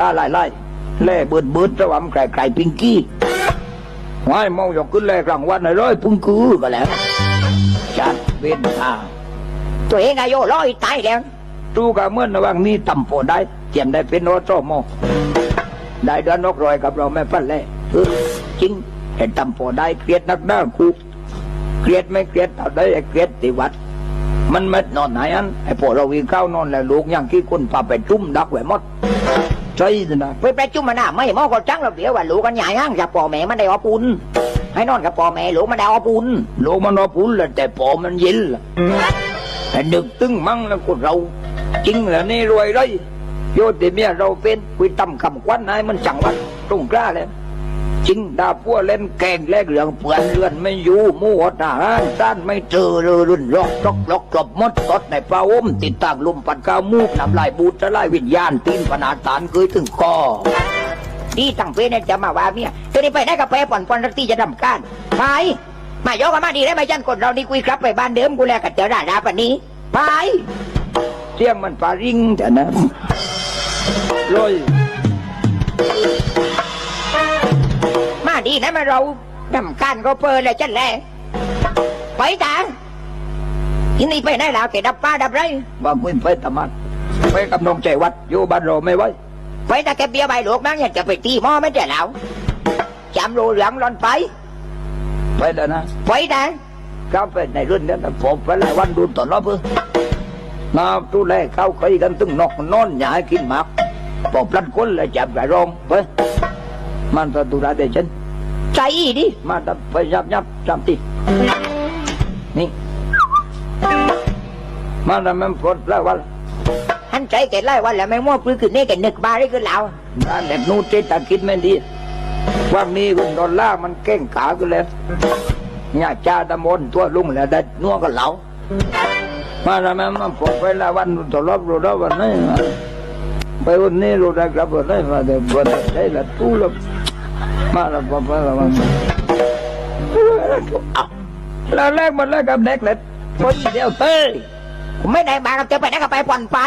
ตาไล่ไล่แล่เบิดเบิดระหว่างไก่ไก่ปิงกี้ไว้มองอยากขึ้นแล่กลางวันหน่อยร้อยพุ่งคือก็แล้วจัดเว้นทางตัวเองอายุร้อยตายแล้วดูกับเมื่อระหว่างนี้ต่ำโปได้เตรียมได้เป็นโอโซโมได้เดือนนกรอยกับเราแม่ปั้นแล่เออจริงเห็นต่ำโปได้เกลียดนักหน้าคูเกลียดไม่เกลียดเอาได้ไอ้เกลียดติวัด มันไม่นอนไหนอันไอ้พวกเราวิ่งเข้านอนแล้วลูกยังขี้คนพาไปจุ่มดักไว้หมด ใช่สินะไปประชุมมันน่ะไม่มอก็จังเราเดี๋ยวว่าลูกกันใหญ่ห้างจากป่อแม่มันได้อปุนให้นอนกับป่อแม่ลูกมันได้อปุนลูกมันอปุนแล้วแต่ปอมันยินล่ะแต่นึกตึ้งมั่งแล้วก็เรา จริงเหรอนี่รวยเลยโยติเมียเราเป็นคุยตำคำควันนายมันจังหวัดตรงกล้าเลย จริงดาพัวเล่นแกงแลกเหลืองเปื่อนเลือนไม่อยู่หมู่อดอาหารด้านไม่เจอเรือรุ่นลอกลอกลอกกลบมดสดในปลาอมติดตากลมปัดกาวมูกน้ำลายบูดจะไล่วิญญาณตีนปนาตานเคยถึงคอดีตั้งเพเนี่ยจะมาว่าเมียตัวนี้ไปได้กับไปป่อนป่อนรักที่จะดำการไปมาโยกกันมาดีได้ไหมจันคนเรานี่คุยกลับไปบ้านเดิมกูแล้วกับเจ้าด่าดาปานนี้ไปเสียงมันปาริงแต่นะลอย ดีนะมาเราดำการก็เปิดแล้วจันแหละไปทางที่นี่ไปได้แล้วแกดับป้าดับไรว่ามึงไปตะมันไปกับน้องใจวัดอยู่บ้านเราไม่ไหวไปตาแกเบียร์ใบหลวกมั้งอยากจะไปตีหม้อไม่ได้แล้วจำรูเหลืองร้อนไป ไปแล้วนะไปทางเข้าไปในรุ่นนี้นะผมไปหลายวันดูตอนรอบเพื่อนาตู้แรกเข้าเคยกันตึงนอกนอนหยากินหมากปอบลันคนเลยจับกระรองไปมันตัวตุลาเดชัน ใจดิมาดับไปยับยับจำตีนี่มาดับมันปลดแล้ววันหันใจแกไล่วันแล้วไม่มั่วปลื้ขึ้นนี่แกนึกบาได้ขึ้นแล้วด้านเด็กนู้นเจตาคิดไม่ดีว่ามีคุณดอลลาร์มันเก่งขากันเลยเนี่ยจ้าตะมนตัวลุงแล้วได้นัวกับเหลามาดับมันมันปลดไปแล้ววันตัวรอบรู้แล้ววันนี้ไปวันนี้รู้ได้ครับวันนี้มาเดี๋ยววันได้ละตู้ละ มาแล้วพอไปแล้วมันแล้วแรกมันแรกกับเด็กเล็กคนเดียวเต้ยผมไม่ได้มากับจ้าไปได้กับไปป่อนไป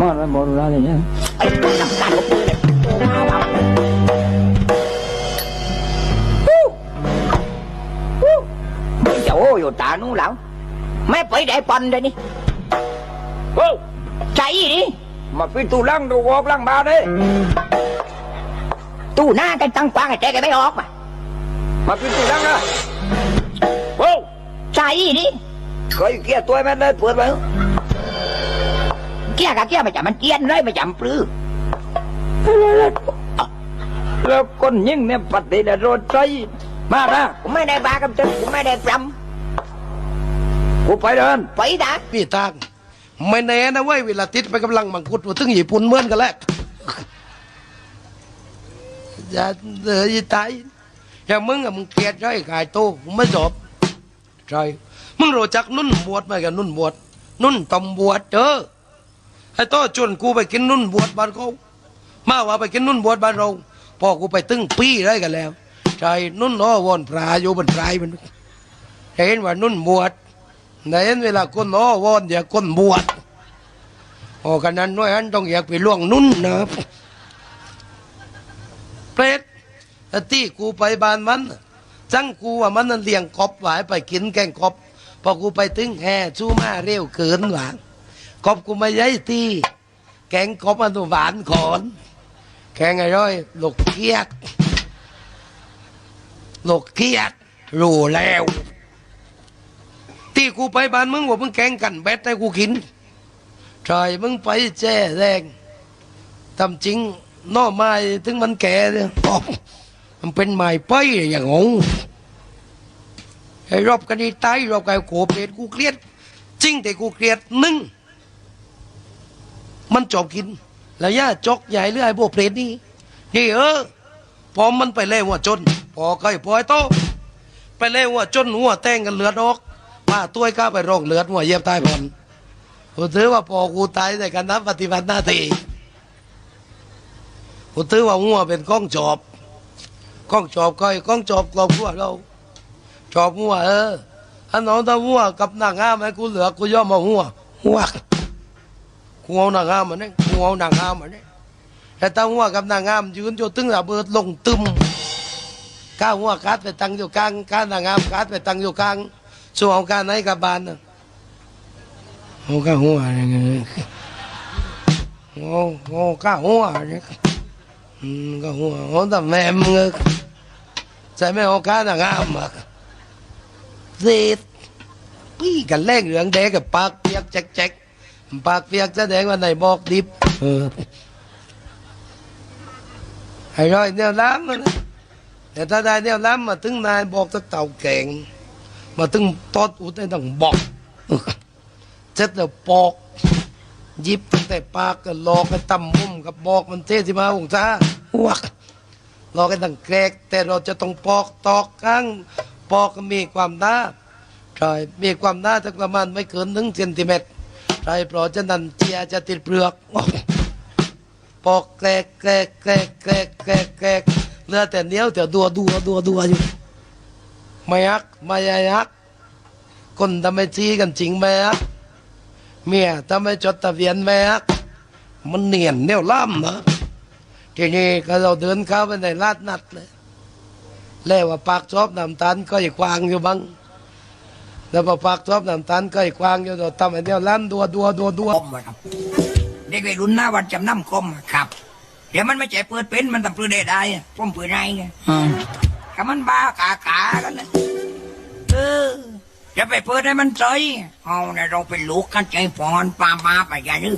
มาแล้วหมดแล้วเนี่ยไอ้ตัวน้ำกันของปืนเลยไม่จะโอ้อยู่ตานู้นแล้วไม่ไปได้ป่นเลยนี่โอ้ใจดิ มาปิดตู้ลังดูวอกลังมาดิตู้หน้ากันตั้งกว้างไอ้แกแกไม่ออกมามาปิดตู้ลังนะโอ้ใจดิเคยเกลียดตัวแม่ได้เปิดไปเกี้ยกับเกี้ยมาจับมันเกียนเลยมาจับปลื้อแล้วคนยิ่งเนี่ยปฏิเดชโรดใจมานะผมไม่ได้มากับเจ้าผมไม่ได้ปรกูไปเดินำไปนะพี่ตาง ไม่แน่นะเว้ยเวลาติดไปกำลังมังคุดมาถึงญี่ปุ่นเหมือนกันแหละอย่าเอออย่าตายอย่างมึงอะมึงเกลียดใช่กายโตมึงไม่จบใช่มึงรู้จักนุ่นบวชไหมกันนุ่นบวชนุ่นตอมบวชเออไอ้โตชวนกูไปกินนุ่นบวชบ้านเขามาว่าไปกินนุ่นบวชบ้านเราพ่อกูไปตึ้งปี้ได้กันแล้วใช่นุ่นอ้อวอนพระอยู่บนพรายมันเห็นว่านุ่นบวช ในเห็นเวลาคนอ้อวอนอย่าคนบวชโอ้กันนั้นน้อยอันต้องอยากไปล่วงนุ่นนะเปรตที่กูไปบ้านมันจังกูว่ามันนั่นเลี้ยงกบไว้ไปกินแกงกบพอกูไปถึงแห่ชูมาเร็วเกินหลังกบกูไม่ย้ายที่แกงกบมันหวานขอนแกงไอ้ร้อยลูกเกียดลูกเกียดรู้แล้ว ที่กูไปบ้านมึงว่ามึงแกงกันแบดให้กูกินใช่มึงไปแจ้แรงทำจริงน่อไม้ถึงมันแก่เนี่ยมันเป็นไม้ไปอย่างงงไอ้รอบกันนี่ตายรอบกันโกเปรตกูเครียด จริงแต่กูเครียดหนึ่งมันจบกิน แล้วย่าจกใหญ่เรื่อยพวกเปรตนี่นี่เออพอมันไปเล่หัวจน พอใกล้พอไอ้โตไปเล่หัวจนหัวแตงกันเลือดออก มาตัวก้าไปร้องเลือดหัวเยียบตายผ่อนกูถือว่าพอกูตายในการนับปฏิบัติหน้าที่กูถือว่าหัวเป็นก้องจอบก้องจอบก้อยก้องจอบกลอบหัวเราจอบหัวเอออันน้องตาหัวกับนางงามไอ้กูเหลือกูย่อมมาหัวหัวกูเอานางงามมาเนี่ยกูเอานางงามมาเนี่ยแต่ตั้งหัวกับนางงามยืนอยู่ตึงระเบิดลงตึมก้าวหัวกัดไปตั้งอยู่กลางก้านางงามกัดไปตั้งอยู่กลาง ส่วนเอาการไหนกับบานน่ะโอ้ก้าหัวเนี่ยโอ้โอ้ก้าหัวเนี่ยก้าหัวโอ้แต่แม่มึงใส่ไหม่เอาการนางงามอะเสีดปี้กันแรงเหลืองแดงกับปากเปียกแจ๊กแจ๊กปากเปียกแสดงว่าในบอกดิบเออให้ร้อยเนี่ยล้ำมันแต่ถ้าได้เนี่ยล้ำมาถึงนายบอกสักเต่าแก่ง มาถึงตอดอุดได้ต้องบอกเจ็ดแล้วปอกยิบตั้งแต่ปากก็ลอกกันตำมุมกับบอกมันเทสิมาองศาวักลอกกันตั้งแกรก แต่เราจะต้องปอกตอกข้างปอกก็มีความหน้าใช่มีความหนาสักประมาณไม่เกินหนึ่งเซนติเมตรใช่เพราะฉะนันเจียจะติดเปลือกปอกแกลกแกลกแกลกแกลกแกลกเหลือแต่เนี้ยวแต่ดัวดัวดัวดัวอยู่ ไม่ยักไม่ยักคนทำไมจีกันจริงไหมยักเมียทำไมจดทะเบียนไหมยักมันเนียนเนี่ยล่ำนะทีนี้ก็เราเดินเข้าไปในลาดนัดเลยแล้วว่าปากชอบน้ำตาลก็อีกวางอยู่บ้างแล้วพอปากชอบน้ำตาลก็อีกวางอยู่เราทำไอ้เดียวล้ำดัวดัวดัวดัวคมวะครับเด็กวัยรุ่นหน้าวัดจำนำคมครับ เดี๋ยวมันไม่ใช่เปิดเป็นมันต้องเปิดได้ได้อะผมเปิดได้ไง ก็มันบ้ากากากันนะเออจะไปเปิดให้มันใจเอาเนี่ยเราเป็นลูกกันใจฟอนปามาไปกันนึ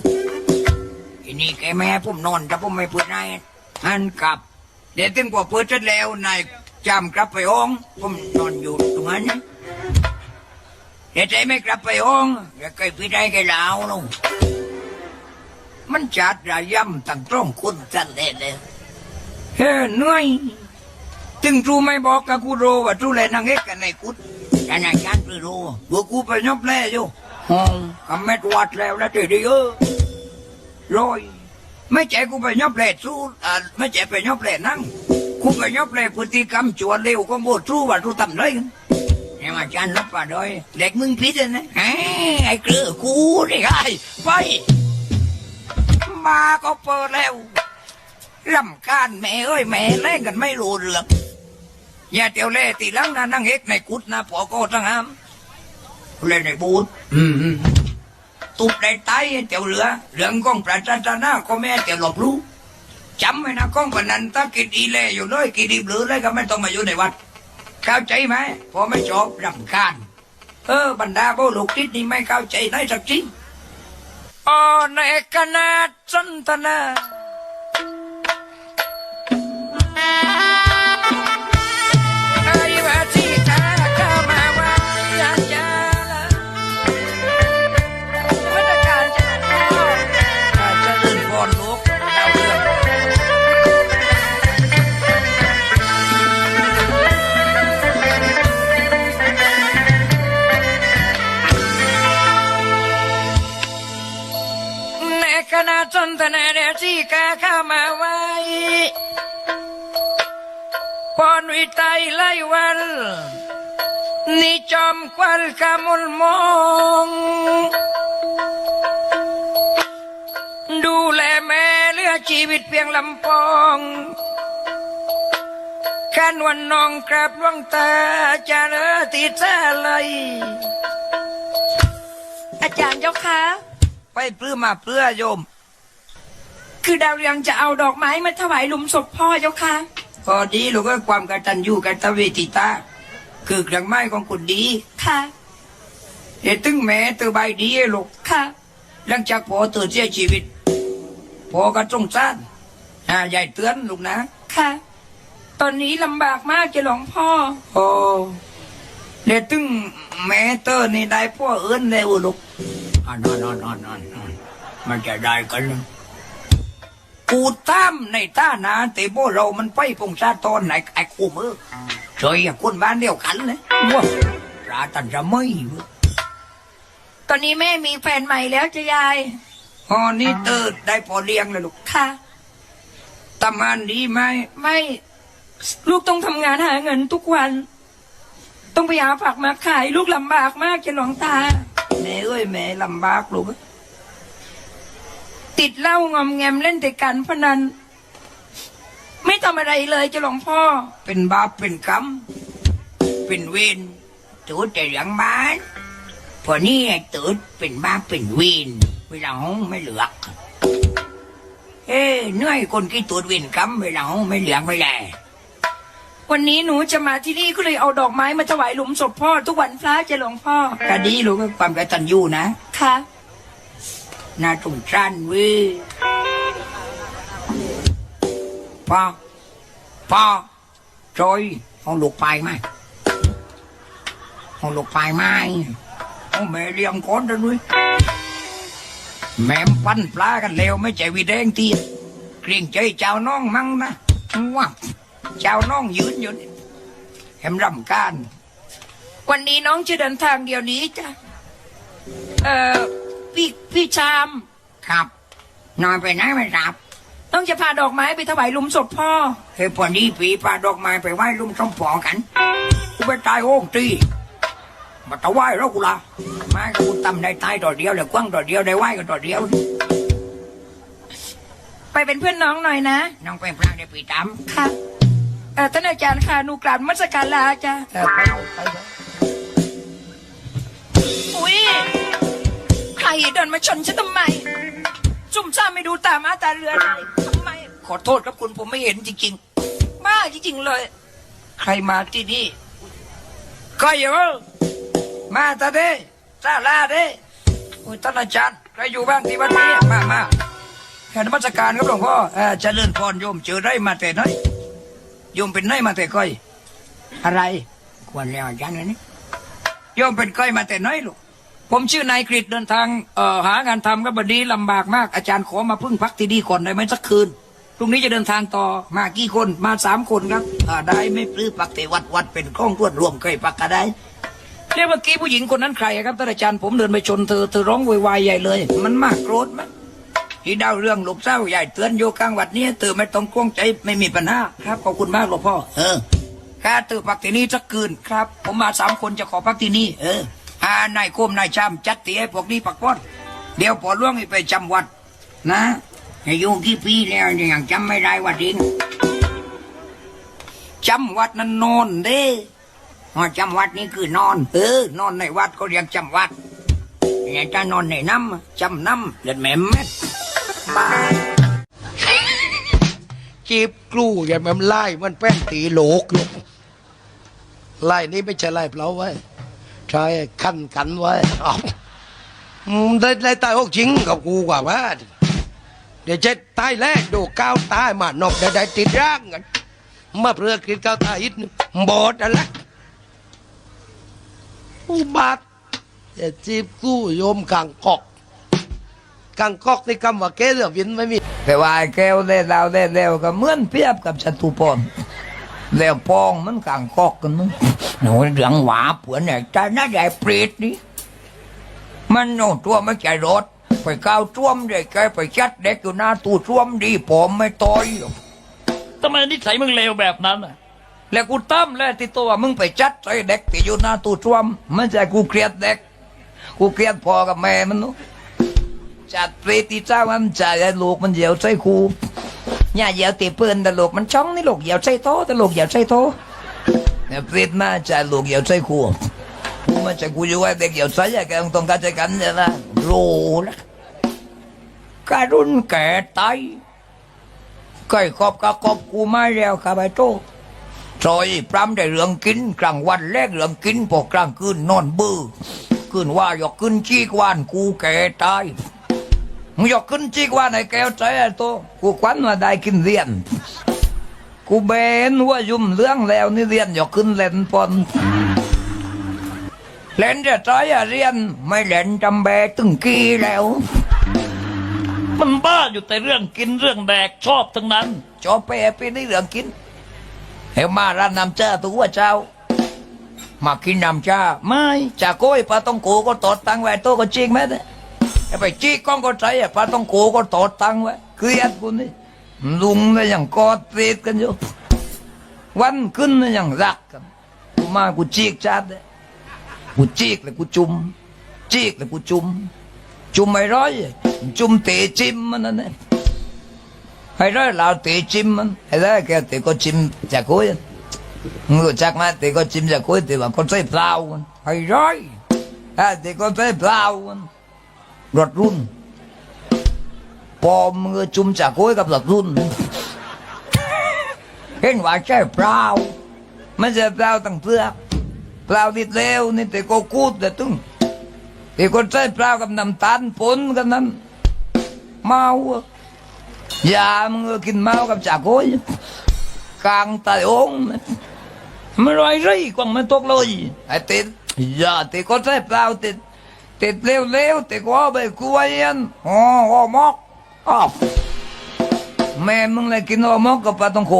ทีนี้แกแม่ผมนอนถ้าผมไม่เปิดได้อันกลับ เดี๋ยวถึงพอเปิดเสร็จแล้วนายจำกลับไปห้อง ผมนอนอยู่ตรงนั้นเดี๋ยวใจไม่กลับไปห้องเดี๋ยวใครไปได้แกลาวลงมันจัดระย่ำตั้งตรงคุณจันเลยเลยเฮ้ยหนื่อย ถึงจูไม่บอกกับกูรู้ว่าจูเลยนางเอกกันในกุดกันอาจารย์ไปรู้ว่ากูไปยบแล่อยู่ห้องคำแม่วัดแล้วแล้วเดี๋ยวเออรอยไม่ใจกูไปยบแล่สู้อ่าไม่ใจไปยบแล่นั่งกูไปยบแล่พฤติกรรมจวนเร็วก็โบจู้ว่าจูทำไรกันเนี่ยอาจารย์รับป่าด้วยเด็กมึงพิษเลยนะเอ้ยไอ้เกลือกูนี่ไงไปมาก็เปิดแล้วรำคาญแม่เอ้ยแม่เล่นกันไม่รู้เรื่อง อย่าเตียวเล่ตีหลังนะนั่งเอกในกุดนะพอก็ทั้งหามเล่นในบูธอืมอืมตุบในไตเตียวเหลือเรื่องกองประจันตนาก็แม่เตียวหลบรู้จำไว้นะกองพนันถ้ากินอีเล่อยู่เลยกินดีหรือเลยก็ไม่ต้องมาอยู่ในวัดเข้าใจไหมพอไม่ชอบรำคาญเออบรรดาโบลูกทิศนี่ไม่เข้าใจได้สักทีอ๋อในคณะสันทนา คณะสันทนาเดที่กาเข้ามาไว้ปอนวิไตไล่วันนิจอมควันกำมลมองดูแลแม่เหลือชีวิตเพียงลำปองขันวันนองกราบหลวงตาจะเลอติดแท้เลยอาจารย์เจ้าคะไปเพื่อมาเพื่อโยม คือดาวเรืองจะเอาดอกไม้มาถวายหลุมศพพ่อเจ้าค่ะพอดีลูกก็ความกตัญญูกตเวทิตา คือเครื่องไม้ของคุณดีค่ะเดี๋ยวตึงแม่ตัวใบดีให้ลูกค่ะ หลังจากพอตื่นเสียชีวิตพอก็จงสร้างอ่าใหญ่เตือนลูกนะ ค่ะ ตอนนี้ลำบากมากจะหลวงพ่อ โอ้เดี๋ยวตึงแม่เตอร์นี่ได้พ่อเอิ้นแล้วลูกอ่านอนนอนนอนนอนนอนมันจะได้กันเหรอ กูตามในท่านาแต่โบเรามันไปพงชาตอนไหนไอ้กูมือเฉยอะคนบ้านเดียวกันเลยว้าราตันจะไม่เว้ยตอนนี้แม่มีแฟนใหม่แล้วจะยายพอนี่เตอร์ได้พอเลี้ยงเลยลูกค่ะทำงานดีไหมไม่ลูกต้องทำงานหาเงินทุกวัน ต้องไปหาผักมาขายลูกลำบากมากจะหลวงตาแม่เอ้ยแม่ลำบากลูก ติดเหล้างอมแงมเล่นแต่การพนันไม่ทำอะไรเลยเจ้าหลวงพ่อ เป็นบาปเป็นกรรม เป็นเวรตูดแต่หลังบ้านพอนี่ตูดเป็นบาปเป็นเวรเวลาห้องไม่เหลือกเอ้เหนื่อยคนที่ตูดเวรกรรมเวลาห้องไม่เหลืองไม่แลวันนี้หนูจะมาที่นี่ก็เลยเอาดอกไม้มาถวายหลุมศพพ่อ ทุกวันพระเจ้าหลวงพ่อก็ดีลูกความกตัญญูนะค่ะ น่าสงสารว้พ่อพ่อจอยห้องลูกไปไหมห้องลูกไปไหมห้องแม่เลี้ยงคนด้อด้วยแม่ปั้นปลากันแล้วไม่ใจวีแดงตีเกรงใจเจ้าน้องมั่งนะว้าเจ้าน้องยืนอยู่นี่แหมรำการวันนี้น้องจะเดินทางเดียวนี้จ้ะเออ พี่พี่ชาม ครับ นอนไปไหนไม่รับ ต้องจะพาดอกไม้ไปถวายหลุมศพพ่อ เฮ้ยพอดีปีปลาดอกไม้ไปไหว้ลุงสมปองกันกูไปตายโอ่งตีมาตะไหว้แล้วกูละมากูตำได้ตายต่อเดียวเลยกว้างต่อเดียวได้ไหว้กันต่อเดียว ไปเป็นเพื่อนน้องหน่อยนะ น้องเป็นพระได้ปีตามค่ะเอ่อท่านอาจารย์ค่ะหนูกราบนมัสการลาจ้ะเออไปเอาไปเอาอุ้ยใค รเดินมาชนฉันทำไม จุ่มซ่าไม่ดูตามาตาเรือเลยทำไม ขอโทษครับคุณผมไม่เห็นจริงบ้าจริงๆเลย ใครมาที่นี่ ก็อยู่มาตาเด้ซาลาเด้โอ้ยท่านอาจารย์ใครอยู่บ้างที่วัดนี้มามาแค่นมัสการครับหลวงพ่อเออเจริญพรโยมเจอได้มาแต่ไหนโยมเป็นไหนมาแต่ก้อย อะไร ควรแล้วอาจารย์นี่โยมเป็นก้อยมาแต่น้อยลูก ผมชื่อนายกฤษเดินทางเออหางานทำก็บดีลำบากมากอาจารย์ขอมาพึ่งพักที่นี่ก่อนได้ไหมสักคืนพรุ่งนี้จะเดินทางต่อมากี่คนมาสามคนครับได้ไม่ปลื้อปักแต่วัดวัดเป็นกล้องรวดรวมเคยปักก็ได้เรียกเมื่อกี้ผู้หญิงคนนั้นใครครับท่านอาจารย์ผมเดินไปชนเธอเธอร้องวยวายใหญ่เลย มันมากโกรธมั้ยที่ดาวเรื่องหลบเศร้าใหญ่เตือนโยกลางวัดนี้เธอไม่ต้องกลวงใจไม่มีปัญหาครับขอบคุณมากหลวงพ่อเออข้าตื่นพักที่นี่สักคืนครับ ผมมาสามคนจะขอพักที่นี่เออ อานายโคมนายชามจัดตีให้พวกนี้ปักป้อนเดี๋ยวพอล่วงไปจำวัด นะอายุกี่ปีแล้วเนี่ยยังจำไม่ได้วัดเองจำวัดนั้นนอนเด้อจำวัดนี่คือนอน เออนอนในวัดก็เรียกจำวัดเนี่ยถ้านอนในน้ำจำน้ำเดือดแหม่มแม่บ้าจีบกลูอย่ามันไล่มันแป้นตีโหลกอยู่ไล่นี่ไม่ใช่ไล่เปล่าไว้ ใช่ขั้นกันไว้เอาอืมได้ได้ตายหกชิงกับกูกว่าว่าเดี๋ยวจะตายแล้วดูก้าวตายมานกได้ได้ติดร่างกันมาเพื่อกินก้าวตายอิดบอดอะไรอุบัติอย่าจีบกู้โยมกังกอกกังกอกในคำว่าเกลือวินไม่มีแต่ว่าไอ้แก้วได้ดาวได้แล้วก็เหมือนเปรียบกับจตุพร แล้วปองมันกลางกอกกันมั้งหนูเรื่องหวาเผื่อเนี่ยใจน่าใหญ่เปรตนี่มันโน่ตัวไม่ใจรถ ไปก้าวจ้วมเด็กแกไปชัดเด็กอยู่หน้าตู้จ้วมดีผมไม่ต่อยหรอกทำไมนิสัยมึงเลวแบบนั้นอะแล้วกูตั้มแล้วที่ตัวมึงไปจัดใส่เด็กที่อยู่หน้าตู้จ้วมไม่ใช่กูเครียดเด็ก กูเครียดพ่อกับแม่มันนู้จัดเปรตที่เจ้ามันจ่ายลูกมันเหยียวใส่ ครู nhà dạo tiệp ปืนตลกมันช่องนี่ลกเหยียวใส่โตตลกเหยียวใส่โตเนี่ยเปรตมาจ่ายลูกเหยียวใส่ครูกูมาจากกูอยู่ว่าเด็กเหยียวใส่แกต้องการจะกันเนี่ยนะรู้ละการุณแก่ตายใกล้ขอบกับขอบกูไมาแล้วครับไอ้โตซอยปรำได้เรื่องกินกลางวันแรกเรื่องกินพอกลางคืนนอนบื้อคืนว่าอยากขึ้นชี้กวานกูแก่ตาย มึงอยากขึ้นจีกว่าในแก้วใจไอ้โตกูควันมาได้กินเรียน กูเบนหัว่ายุ่มเรื่องแล้วนี่เรียนอยากขึ้นเล่นปอนเล่นจะใจอะเรียนไม่เล่นจำแบตึงกี้แล้ว มันบ้าอยู่แต่เรื่องกินเรื่องแดกชอบทั้งนั้นจอเปไปในเรื่องกินเฮวมาร้านน้ำจ้าตัวเจ้ามากินน้ำจ้าไม่จากโก้ยปลาต้องโกก็ตอดตังไว้โตก็จริงไหมเนี่ย ไอ้ไปจี้กล้องก็ใจอะปลาต้องโกก็ตอดตังไว้เกลียดกูนี่ลุงเนี่ยยังกอดตีดกันอยู่วันขึ้นเนี่ยยังรักกันกูมากูจีกจัดเลยกูจีกเลยกูจุ่มจีกเลยกูจุ่มจุ่มไม่ร้อยจุ่มเตะจิ้มมันนั่นเองให้ร้อยเราเตะจิ้มมันให้ได้แกเตะก็จิ้มจากกุ้ยมึงรู้จักไหมเตะก็จิ้มจากกุ้ยเตะว่าคนใส่เปล่าไอ้ร้อยเตะก็ใส่เปล่า รถรุ่นพอมึงจุ่มจากกุ้ยกับรถรุ่น เห็นว่าใช่เปล่าไม่ใช่เปล่าตั้งเปลือกเปล่าดิดเลวนี่แต่ก็กูดแต่ตึงแต่คนใส่เปล่ากับน้ำตาลปนกันนั้น เมาอะยามึงก็กินเมากับจากโอยกลางตายองไม่ร้อยไรกว่างมันตกเลยไอ้ติดยาติดคนใส่เปล่าติด ติดเร็วๆติดก็เอาไปกล้วยันอ๋อออมอกอ๋อแม่มึงเลยกินอมอกกับปลาตองโข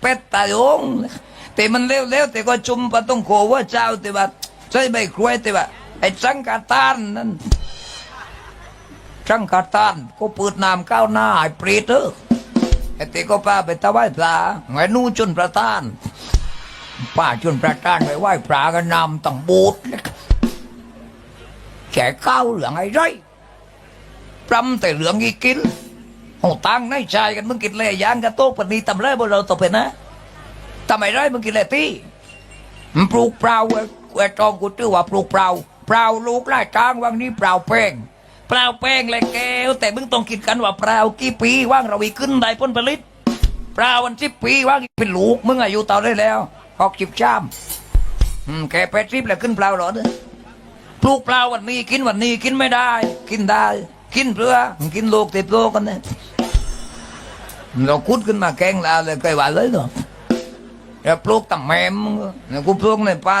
เป็ดตายงแต่มันเร็วๆแต่ก็จุ่มปลาตองโขว่าเจ้าแต่ว่าใช้ใบกล้วยแต่ว่าไอ้สังกาตานนั่นสังกาตานก็เปิดน้ำก้าวหน้าไอ้ปรตเออไอ้เตก็ป้าไปตะไว้ปลาไอ้นู่จุนประตานป้าจุนประตานไปไหว้ปลากันนำตั้งบูด แก่ข้าวเหลืองไอ้ไรปรำแต่เหลืองอีกินโอ้ตังในชายกันมึงกินเลยยางกันโต๊ะปนีตำไรบนเราตบเป็นนะทำไมไรมึงกินเลยตีมันปลูกเปล่าเว้ยเว้ยจองกูชื่อว่าปลูกเปล่าเปล่าลูกไล่จางวังนี้เปล่าแป้งเปล่าแป้งเลยแก้วแต่มึงต้องกินกันว่าเปล่ากี่ปีว่างเราอีขึ้นได้พ้นผลิตเปล่าวันสิบปีว่างเป็นลูกมึงอายุเต่าได้แล้วหกสิบชามอืมแค่แปดสิบแล้วขึ้นเปล่าหรอเนี่ย ปลูกเปล่าวันนี้กินวันนี้กินไม่ได้ กินได้ กินเพื่อกินโลกติดโลกกันเนี่ยเราคุดขึ้นมาแกงลาเลยเคยว่าเลยเนาะแล้วปลูกตั้งแม่มแล้วกูปลูกในป่า